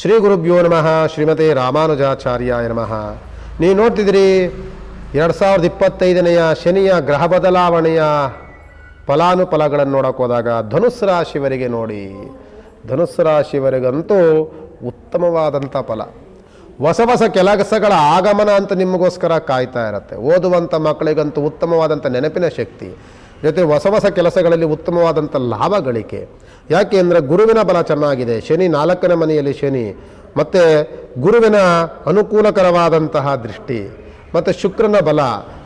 ಶ್ರೀ ಗುರುಭ್ಯೋ ನಮಃ, ಶ್ರೀಮತಿ ರಾಮಾನುಜಾಚಾರ್ಯಾಯ ನಮಃ. ನೀವು ನೋಡ್ತಿದ್ದೀರಿ, ಎರಡು ಸಾವಿರದ ಇಪ್ಪತ್ತೈದನೆಯ ಶನಿಯ ಗ್ರಹ ಬದಲಾವಣೆಯ ಫಲಾನುಫಲಗಳನ್ನು ನೋಡೋಕೆ ಹೋದಾಗ ಧನುಸ್ಸು ರಾಶಿವರಿಗೆ ನೋಡಿ. ಧನುಸ್ಸು ರಾಶಿವರಿಗಂತೂ ಉತ್ತಮವಾದಂಥ ಫಲ. ಹೊಸ ಹೊಸ ಕೆಲಸಗಳ ಆಗಮನ ಅಂತ ನಿಮಗೋಸ್ಕರ ಕಾಯ್ತಾ ಇರುತ್ತೆ. ಓದುವಂಥ ಮಕ್ಕಳಿಗಂತೂ ಉತ್ತಮವಾದಂಥ ನೆನಪಿನ ಶಕ್ತಿ. ಜೊತೆ ಹೊಸ ಹೊಸ ಕೆಲಸಗಳಲ್ಲಿ ಉತ್ತಮವಾದಂಥ ಲಾಭ ಗಳಿಕೆ ಯಾಕೆ ಅಂದರೆ ಗುರುವಿನ ಬಲ ಚೆನ್ನಾಗಿದೆ. ಶನಿ ನಾಲ್ಕನೇ ಮನೆಯಲ್ಲಿ ಶನಿ. ಮತ್ತು ಗುರುವಿನ ಅನುಕೂಲಕರವಾದಂತಹ ದೃಷ್ಟಿ. ಮತ್ತು ಶುಕ್ರನ ಬಲ.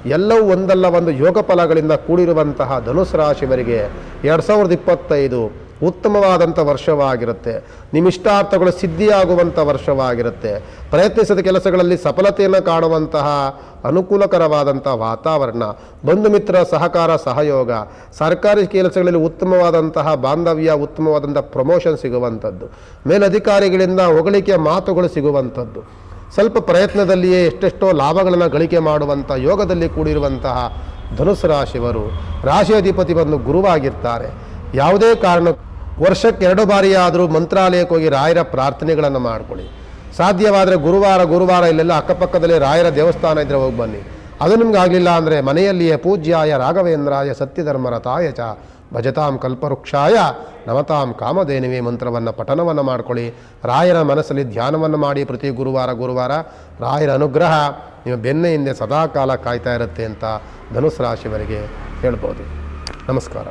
ಎಲ್ಲವೂ ಒಂದಲ್ಲ ಒಂದು ಯೋಗ ಫಲಗಳಿಂದ ಕೂಡಿರುವಂತಹ ಧನುಸು ರಾಶಿವರಿಗೆ ಎರಡು ಸಾವಿರದ ಇಪ್ಪತ್ತೈದು ಉತ್ತಮವಾದಂಥ ವರ್ಷವಾಗಿರುತ್ತೆ. ನಿಮ್ಮ ಇಷ್ಟಾರ್ಥಗಳು ಸಿದ್ಧಿಯಾಗುವಂಥ ವರ್ಷವಾಗಿರುತ್ತೆ. ಪ್ರಯತ್ನಿಸಿದ ಕೆಲಸಗಳಲ್ಲಿ ಸಫಲತೆಯನ್ನು ಕಾಣುವಂತಹ ಅನುಕೂಲಕರವಾದಂಥ ವಾತಾವರಣ, ಬಂಧು ಮಿತ್ರ ಸಹಕಾರ ಸಹಯೋಗ, ಸರ್ಕಾರಿ ಕೆಲಸಗಳಲ್ಲಿ ಉತ್ತಮವಾದಂತಹ ಬಾಂಧವ್ಯ, ಉತ್ತಮವಾದಂಥ ಪ್ರಮೋಷನ್ ಸಿಗುವಂಥದ್ದು. ಮೇಲಧಿಕಾರಿಗಳಿಂದ ಹೊಗಳಿಕೆಯ ಮಾತುಗಳು ಸಿಗುವಂಥದ್ದು. ಸ್ವಲ್ಪ ಪ್ರಯತ್ನದಲ್ಲಿಯೇ ಎಷ್ಟೆಷ್ಟೋ ಲಾಭಗಳನ್ನು ಗಳಿಕೆ ಮಾಡುವಂಥ ಯೋಗದಲ್ಲಿ ಕೂಡಿರುವಂತಹ ಧನುಸು ರಾಶಿಯವರು ರಾಶಿ ಅಧಿಪತಿ ಬಂದು ಗುರುವಾಗಿರ್ತಾರೆ. ಯಾವುದೇ ಕಾರಣ ವರ್ಷಕ್ಕೆ ಎರಡು ಬಾರಿಯಾದರೂ ಮಂತ್ರಾಲಯಕ್ಕೆ ಹೋಗಿ ರಾಯರ ಪ್ರಾರ್ಥನೆಗಳನ್ನು ಮಾಡಿಕೊಳ್ಳಿ. ಸಾಧ್ಯವಾದರೆ ಗುರುವಾರ ಗುರುವಾರ ಇಲ್ಲೆಲ್ಲ ಅಕ್ಕಪಕ್ಕದಲ್ಲಿ ರಾಯರ ದೇವಸ್ಥಾನ ಇದ್ದರೆ ಹೋಗಿ ಬನ್ನಿ. ಅದು ನಿಮ್ಗೆ ಆಗಲಿಲ್ಲ ಅಂದರೆ ಮನೆಯಲ್ಲಿಯೇ ಪೂಜ್ಯಾಯ ರಾಘವೇಂದ್ರಾಯ ಸತ್ಯಧರ್ಮರತಾಯ ಚ ಭಜತಾಂ ಕಲ್ಪವೃಕ್ಷಾಯ ನಮತಾಂ ಕಾಮಧೇನುವೆ ಮಂತ್ರವನ್ನು ಪಠನವನ್ನು ಮಾಡ್ಕೊಳ್ಳಿ. ರಾಯರ ಮನಸ್ಸಲ್ಲಿ ಧ್ಯಾನವನ್ನು ಮಾಡಿ ಪ್ರತಿ ಗುರುವಾರ ಗುರುವಾರ ರಾಯರ ಅನುಗ್ರಹ ನಿಮ್ಮ ಬೆನ್ನ ಹಿಂದೆ ಸದಾಕಾಲ ಕಾಯ್ತಾ ಇರುತ್ತೆ ಅಂತ ಧನುಸ್ ರಾಶಿಯವರಿಗೆ ಹೇಳ್ಬೋದು. ನಮಸ್ಕಾರ.